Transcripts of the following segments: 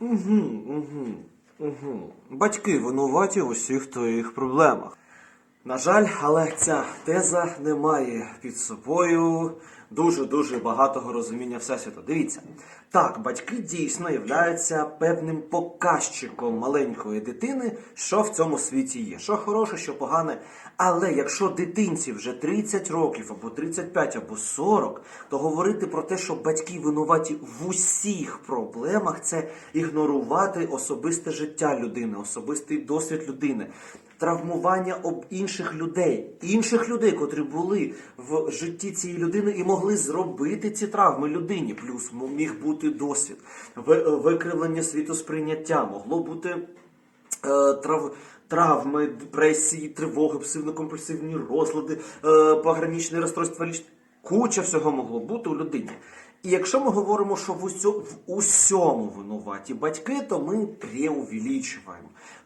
Угу, угу, угу. Батьки винуваті в усіх твоїх проблемах. На жаль, але ця теза не має під собою дуже-дуже багатого розуміння Всесвіту. Дивіться, так, батьки дійсно являються певним показчиком маленької дитини, що в цьому світі є, що хороше, що погане. Але якщо дитинці вже 30 років, або 35, або 40, то говорити про те, що батьки винуваті в усіх проблемах, це ігнорувати особисте життя людини, особистий досвід людини травмування об інших людей, інших людей, котрі були в житті цієї людини і могли зробити ці травми людині. Плюс міг бути досвід, Ви- викривлення світосприйняття, могло бути е, трав, травми, депресії, тривоги, псивно-компульсивні розлади, е, пограничне розстройство лічності. Куча всього могло бути у людині. І якщо ми говоримо, що в усьому винуваті батьки, то ми преувеличуємо.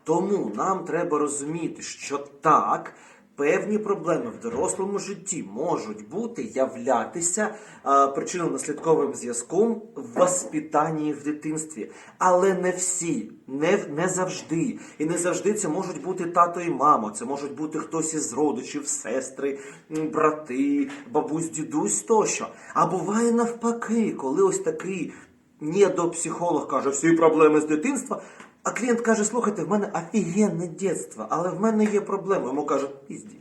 Тому нам треба розуміти, що так, певні проблеми в дорослому житті можуть бути являтися е, причинно-наслідковим зв'язком в воспитанні в дитинстві. Але не всі, не, не завжди. І не завжди це можуть бути тато і мама, це можуть бути хтось із родичів, сестри, брати, бабусь, дідусь тощо. А буває навпаки, коли ось такий недопсихолог каже, всі проблеми з дитинства. А клієнт каже: слухайте, в мене офігенне дитинство, але в мене є проблеми. Йому кажуть, пізді.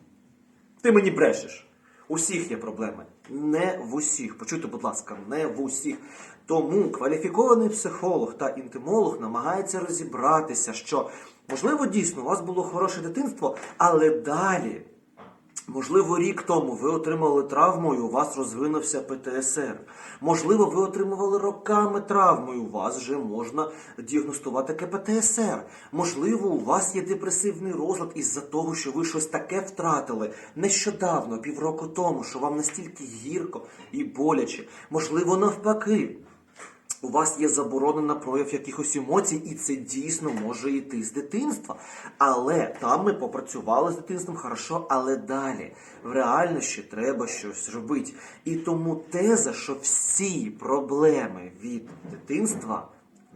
Ти мені брешеш. У всіх є проблеми. Не в усіх. Почуйте, будь ласка, не в усіх. Тому кваліфікований психолог та інтимолог намагається розібратися, що можливо дійсно у вас було хороше дитинство, але далі. Можливо, рік тому ви отримали травму і у вас розвинувся ПТСР. Можливо, ви отримували роками травму і у вас вже можна діагностувати КПТСР. Можливо, у вас є депресивний розлад із-за того, що ви щось таке втратили нещодавно, півроку тому, що вам настільки гірко і боляче. Можливо, навпаки. У вас є заборонена прояв якихось емоцій, і це дійсно може йти з дитинства. Але там ми попрацювали з дитинством хорошо, але далі в реальності треба щось робити. І тому теза, що всі проблеми від дитинства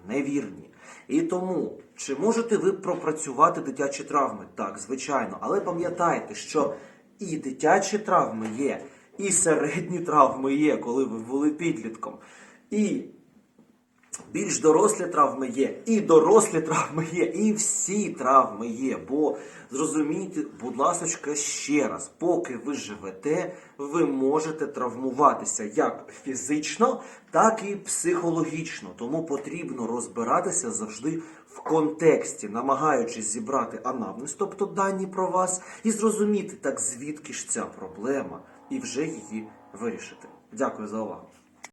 невірні. І тому, чи можете ви пропрацювати дитячі травми? Так, звичайно, але пам'ятайте, що і дитячі травми є, і середні травми є, коли ви були підлітком. І більш дорослі травми є, і дорослі травми є, і всі травми є. Бо зрозумійте, будь ласка, ще раз, поки ви живете, ви можете травмуватися як фізично, так і психологічно. Тому потрібно розбиратися завжди в контексті, намагаючись зібрати анамнез, тобто дані про вас, і зрозуміти, так звідки ж ця проблема, і вже її вирішити. Дякую за увагу.